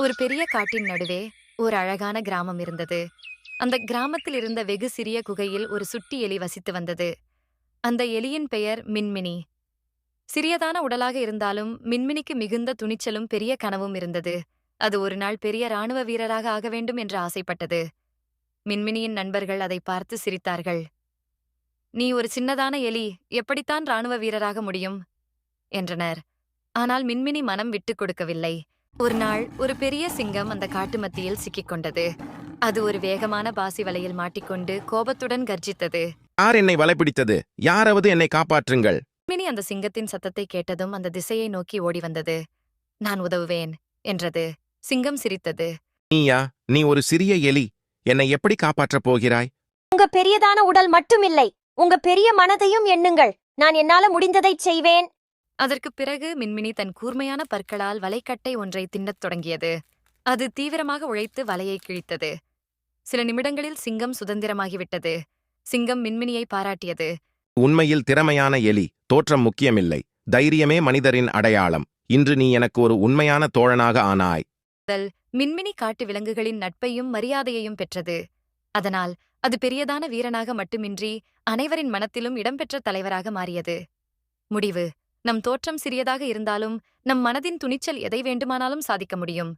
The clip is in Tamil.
ஒரு பெரிய காட்டின் நடுவே ஒரு அழகான கிராமம் இருந்தது. அந்த கிராமத்தில் இருந்த வெகு சிறிய குகையில் ஒரு சுட்டி எலி வசித்து வந்தது. அந்த எலியின் பெயர் மின்மினி. சிறியதான உடலாக இருந்தாலும் மின்மினிக்கு மிகுந்த துணிச்சலும் பெரிய கனவும் இருந்தது. அது ஒரு நாள் பெரிய ராணுவ வீரராக ஆக வேண்டும் என்று ஆசைப்பட்டது. மின்மினியின் நண்பர்கள் அதை பார்த்து சிரித்தார்கள். நீ ஒரு சின்னதான எலி எப்படித்தான் ராணுவ வீரராக முடியும்? என்றனர். ஆனால் மின்மினி மனம் விட்டுக் கொடுக்கவில்லை. ஒரு நாள் ஒரு பெரிய சிங்கம் அந்த காட்டு மத்தியில் சிக்கிக் கொண்டது. அது ஒரு வேகமான பாசி வலையில் மாட்டிக்கொண்டு கோபத்துடன் கர்ஜித்தது. யார் என்னை வலைப்பிடித்தது யாராவது என்னை காப்பாற்றுங்கள். மினி அந்த சிங்கத்தின் சத்தத்தை கேட்டதும் அந்த திசையை நோக்கி ஓடி வந்தது. நான் உதவுவேன் என்றது. சிங்கம் சிரித்தது. நீயா? நீ ஒரு சிறிய எலி. என்னை எப்படி காப்பாற்றப் போகிறாய்? உங்க பெரியதான உடல் மட்டுமில்லை. உங்க பெரிய மனதையும் எண்ணுங்கள். நான் என்னால முடிந்ததைச் செய்வேன். அதற்குப் பிறகு மின்மினி தன் கூர்மையான பற்களால் வலைக்கட்டை ஒன்றை தின்னத் தொடங்கியது. அது தீவிரமாக உழைத்து வலையை கிழித்தது. சில நிமிடங்களில் சிங்கம் சுதந்திரமாகிவிட்டது. சிங்கம் மின்மினியை பாராட்டியது. உண்மையில் திறமையான எலி தோற்றம் முக்கியமில்லை. தைரியமே மனிதரின் அடையாளம். இன்று நீ எனக்கு ஒரு உண்மையான தோழனாக ஆனாய். மின்மினி காட்டு விலங்குகளின் நட்பையும் மரியாதையையும் பெற்றது. அதனால் அது பெரியதான வீரனாக மட்டுமின்றி அனைவரின் மனத்திலும் இடம்பெற்ற தலைவராக மாறியது. முடிவு. நம் தோற்றம் சிறியதாக இருந்தாலும் நம் மனதின் துணிச்சல் எதை வேண்டுமானாலும் சாதிக்க முடியும்.